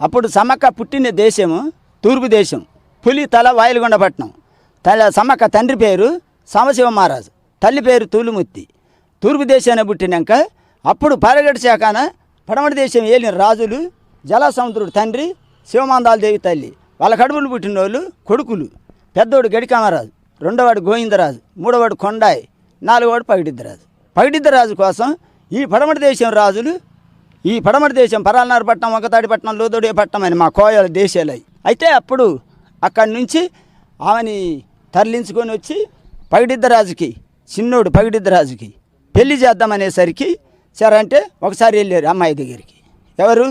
అప్పుడు సమక్క పుట్టిన దేశము తూర్పు దేశం. పులి తల వాయులగొండపట్నం. తల సమక్క తండ్రి పేరు సామశివ మహారాజు. తల్లి పేరు తూలుముత్తి తూర్పు దేశాన్ని పుట్టినాక అప్పుడు పరగడి శాఖన పడమటి దేశం ఏలిన రాజులు జలసముద్రుడు తండ్రి శివమాందాల దేవి తల్లి. వాళ్ళ కడుపులు పుట్టిన వాళ్ళు కొడుకులు. పెద్దోడు గడికామరాజు రెండోవాడు గోవిందరాజు మూడోవాడు కొండాయి నాలుగోవాడు పగిడిద్దరాజు. పగిడిద్దరాజు కోసం ఈ పడమటి దేశం రాజులు ఈ పడమటి దేశం పరాలనారపట్నం వంకతాడిపట్నం లోదోడిపట్నం అని మా కోయల దేశాలు అయితే అప్పుడు అక్కడి నుంచి ఆమెని తరలించుకొని వచ్చి పగిడిద్దరాజుకి చిన్నోడు పగిడిద్దరాజుకి పెళ్ళి చేద్దామనేసరికి సరే అంటే ఒకసారి వెళ్ళారు అమ్మాయి దగ్గరికి. ఎవరు?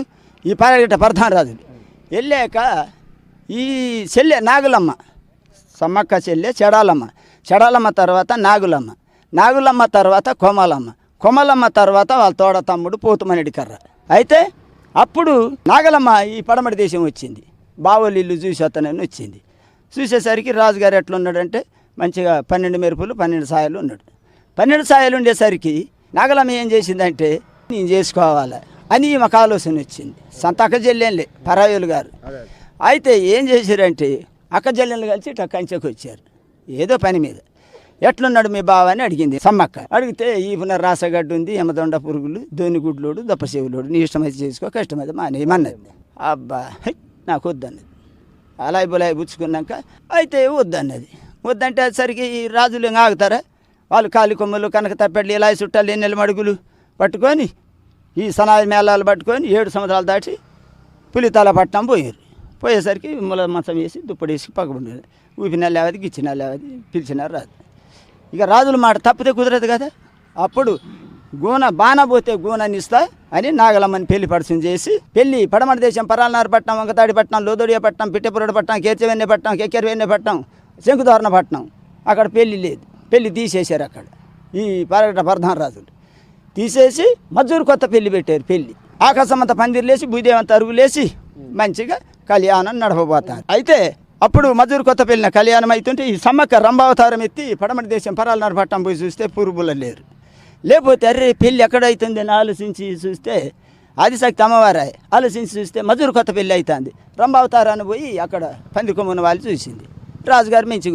ఈ పాలగిట్ట ప్రధాన రాజులు. వెళ్ళాక ఈ చెల్లె నాగులమ్మ సమ్మక్క చెల్లె చెడాలమ్మ చెడాలమ్మ తర్వాత నాగులమ్మ నాగులమ్మ తర్వాత కోమలమ్మ. కోమలమ్మ తర్వాత వాళ్ళ తోడ తమ్ముడు పోతుమనేడి కర్ర. అయితే అప్పుడు నాగలమ్మ ఈ పడమటి దేశం వచ్చింది. బావోళ్ళు ఇల్లు చూసి వస్తానని వచ్చింది. చూసేసరికి రాజుగారు ఎట్లా ఉన్నాడంటే మంచిగా పన్నెండు మెరుపులు పన్నెండు సాయలు ఉన్నాడు. పన్నెండు సాయలు ఉండేసరికి నాగలమ్మ ఏం చేసిందంటే నేను చేసుకోవాలి? అని మాకు ఆలోచన వచ్చింది. సంత అక్క చెల్లెళ్ళే పరాయులు గారు. అయితే ఏం చేశారంటే అక్క చెల్లెళ్ళు కలిసి ఇట్లా కంచెకు వచ్చారు ఏదో పని మీద. ఎట్లున్నాడు మీ బావ అని అడిగింది. సమ్మక్క. అడిగితే ఈ పునర్ రాసగడ్డ ఉంది ఎమదొండ పురుగులు దోనిగుడ్లోడు దప్పసేవులోడు నీ ఇష్టమైతే చేసుకో కష్టమైతే మానేయమన్నది అబ్బా హై, నాకు వద్దన్నది. అలాయి బులాయి పుచ్చుకున్నాక అయితే వద్దన్నది. వద్దంటే సరికి ఈ రాజులు ఆగుతారా? వాళ్ళు కాలి కొమ్మలు కనక తప్పెళ్ళు ఇలా చుట్టాలు ఎన్నెల మడుగులు పట్టుకొని ఈ సనాది మేళాలు పట్టుకొని ఏడు సంవత్సరాలు దాటి పులితల పట్టణం పోయారు. పోయేసరికి ముల మంచం వేసి దుప్పడేసి పక్కబడి ఊపిన లేవది గిచ్చిన లేవది పిలిచినారు రాదు ఇక రాజుల మాట తప్పితే కుదరదు కదా? అప్పుడు గూన బాణ పోతే గూనని ఇస్తా అని నాగలమ్మని పెళ్ళి పడసం చేసి పెళ్ళి పడమటి దేశం పరాలనారపట్నం వంకతాడిపట్నం లోదోడియపట్నం పిట్టపురడపట్నం కేచవెన్నెపట్నం కెక్కెరవెన్నెపట్నం శంకుధోరణపట్నం అక్కడ పెళ్ళి లేదు. పెళ్ళి తీసేశారు అక్కడ. ఈ పరగట ప్రధాన రాజులు. తీసేసి మజ్జూరు కొత్త పెళ్ళి పెట్టారు పెళ్ళి. ఆకాశమంత పందిర్లేసి భూదేవంత అరుగులేసి మంచిగా కళ్యాణం నడపబోతారు అయితే అప్పుడు మజూరు కొత్త పెళ్ళిన కళ్యాణం అవుతుంటే ఈ సమ్మక్క రంభావతారం ఎత్తి పడమటి దేశం పరాలనాడు పట్టం పోయి చూస్తే పురుగుల లేరు. లేకపోతే అరే పెళ్ళి ఎక్కడ అని ఆలోచించి చూస్తే ఆదిశక్తి అమ్మవారే ఆలోచించి చూస్తే మజూరు కొత్త పెళ్ళి అవుతుంది రంభావతారాన్ని పోయి అక్కడ పందికొమ్మన వాళ్ళు చూసింది. రాజుగారు మించి